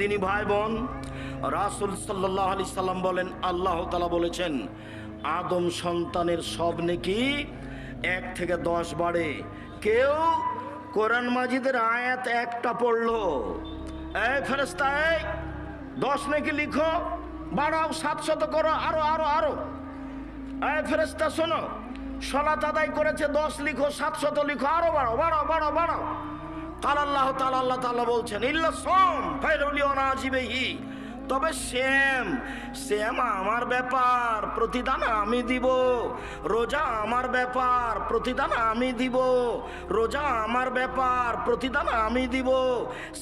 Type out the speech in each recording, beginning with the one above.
দিনী ভাই বোন রাসুল সাল্লাহ আলি সাল্লাম বলেন, আল্লাহ তালা বলেছেন, আদম সন্তানের সব নাকি এক থেকে দশ বাড়ে। কেউ কোরআন মাজিদের আয়াত একটা পড়ল, এই ফেরেস্তা এই দশ নাকি লিখো, বাড়াও সাতশত করো, আরও আরও আরও। এই ফেরেস্তা শোনো, সলাত আদায় করেছে দশ, লিখো সাতশত লিখো আরও বাড়াও বাড়াও বাড়াও বাড়াও। কাল আল্লাহ তালা আল্লাহ তাল্লাহ বলছেন, ইল্লা সোম ফাইরুলি অনাজিবেহি তবে শ্যাম শ্যাম আমার ব্যাপার, প্রতিদান আমি দিব। রোজা আমার ব্যাপার, প্রতিদান আমি দিব। রোজা আমার ব্যাপার, প্রতিদান আমি দিব।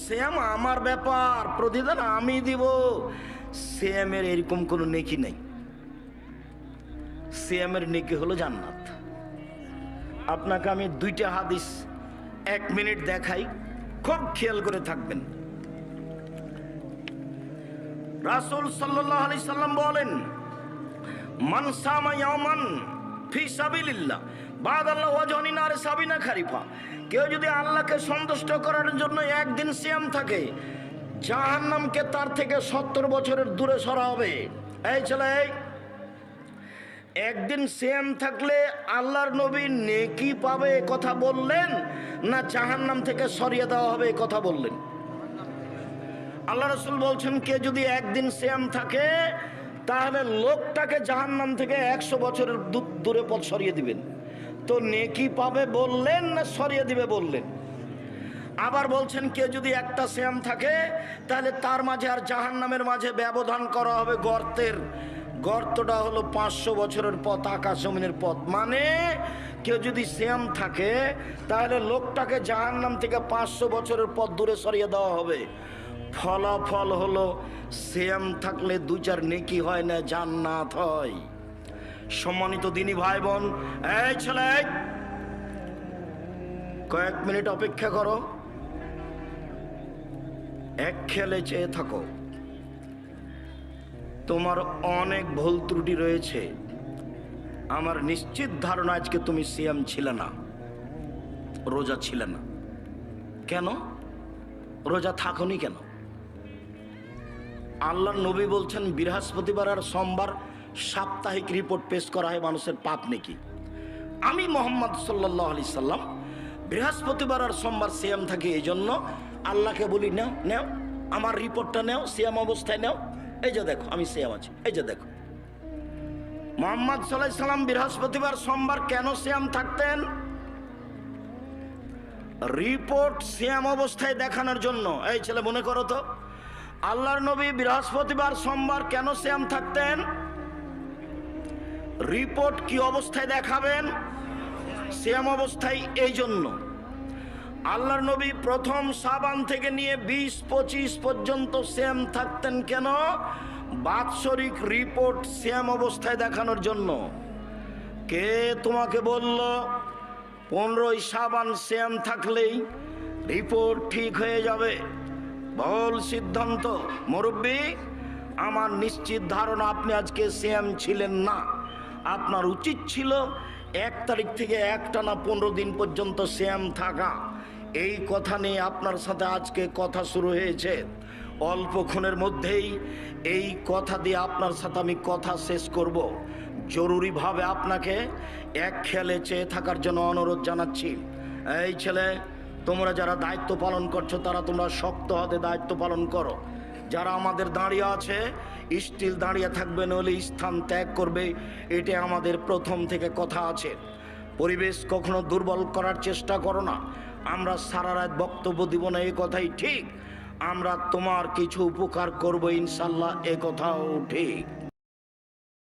শ্যাম আমার ব্যাপার, প্রতিদান আমি দিব। শ্যামের এরকম কোনো নেকি নেই। শ্যামের নেকি হলো জান্নাত। আপনাকে আমি দুইটা হাদিস এক মিনিট দেখাই, খুব খেয়াল করে থাকবেন। রাসূল সাল্লাল্লাহু আলাইহি সাল্লাম বলেন, মান সামা ইয়াওমান ফি সাবিলিল্লাহ, বাদাল্লাহ ওয়াজনি নার সাবিনা খারিফা। কেউ যদি আল্লাহকে সন্তুষ্ট করার জন্য একদিন সিয়াম থাকে, জাহান্নামকে তার থেকে সত্তর বছরের দূরে সরা হবে। এই ছেলে, একদিন সেম থাকলে আল্লাহর নবী নেকি পাবে কথা বললেন না জাহান্নাম থেকে সরিয়ে দেওয়া হবে এ কথা বললেন। আল্লাহ রসুল বলছেন, কে যদি একদিন শ্যাম থাকে, তাহলে লোকটাকে জাহান্নাম থেকে একশো বছরের দূরে পথ সরিয়ে দিবেন। তো নেকি পাবে বললেন না সরিয়ে দিবে বললেন? আবার বলছেন কেউ যদি একটা শ্যাম থাকে, তাহলে তার মাঝে আর জাহান্নামের মাঝে ব্যবধান করা হবে গর্তের। গর্তটা হলো পাঁচশো বছরের পথ আকাশ জমিনের পথ। মানে কেউ যদি শ্যাম থাকে, তাহলে লোকটাকে জাহান্নাম থেকে পাঁচশো বছরের পথ দূরে সরিয়ে দেওয়া হবে। ফলাফল হলো শ্যাম থাকলে দু চার নেকি হয় না, জান্নাত হয়। সম্মানিত দিনী ভাই বোন এই ছেলে, কয়েক মিনিট অপেক্ষা করো। এক খেলে চেয়ে থাকো। তোমার অনেক ভুল ত্রুটি রয়েছে। আমার নিশ্চিত ধারণা আজকে তুমি সিয়াম ছিলে না। রোজা ছিলে না। কেন? রোজা থাকুনি কেন? আল্লাহর নবী বলছেন, বৃহস্পতিবার আর সোমবার সাপ্তাহিক রিপোর্ট পেশ করা হয় মানুষের পাপ নাকি। আমি মোহাম্মদ সাল্লাহ আলি সাল্লাম, বৃহস্পতিবার আর সোমবার সিয়াম থাকি এই জন্য আল্লাহকে বলি, নেও নেও, আমার রিপোর্টটা নেও সিয়াম অবস্থায় নেও। এই যে দেখো, আমি সিয়াম আছি, এই যে দেখো। মোহাম্মদ সাল্লাম বৃহস্পতিবার সোমবার কেন সিয়াম থাকতেন? রিপোর্ট সিয়াম অবস্থায় দেখানোর জন্য। এই ছেলে মনে করো তো, আল্লাহর নবী বৃহস্পতিবার সোমবার কেন শ্যাম থাকতেন? রিপোর্ট কি অবস্থায় দেখাবেন? শ্যাম অবস্থায় এই জন্য। আল্লাহর নবী প্রথম সাবান থেকে নিয়ে বিশ পঁচিশ পর্যন্ত শ্যাম থাকতেন কেন? বাৎসরিক রিপোর্ট শ্যাম অবস্থায় দেখানোর জন্য। কে তোমাকে বলল, পনেরোই সাবান শ্যাম থাকলেই রিপোর্ট ঠিক হয়ে যাবে। বল সিদ্ধান্ত, মুরব্বী, আমার নিশ্চিত ধারণা আপনি আজকে শ্যাম ছিলেন না। আপনার উচিত ছিল এক তারিখ থেকে একটা না পনেরো দিন পর্যন্ত শ্যাম থাকা। এই কথা নিয়ে আপনার সাথে আজকে কথা শুরু হয়েছে। অল্পক্ষণের মধ্যেই এই কথা দিয়ে আপনার সাথে আমি কথা শেষ করব। জরুরিভাবে আপনাকে এক খেলে চেয়ে থাকার জন্য অনুরোধ জানাচ্ছি। এই ছেলে, তোমরা যারা দায়িত্ব পালন করছ, তারা তোমরা শক্ত হাতে দায়িত্ব পালন করো। যারা আমাদের দাঁড়িয়ে আছে, স্টিল দাঁড়িয়ে থাকবে, নইলে স্থান ত্যাগ করবে এটা আমাদের প্রথম থেকে কথা আছে। পরিবেশ কখনো দুর্বল করার চেষ্টা করো না। আমরা সারা রাত বক্তব্য দিব না এই কথাই ঠিক। আমরা তোমার কিছু উপকার করব ইনশাল্লাহ এ কথাও ঠিক।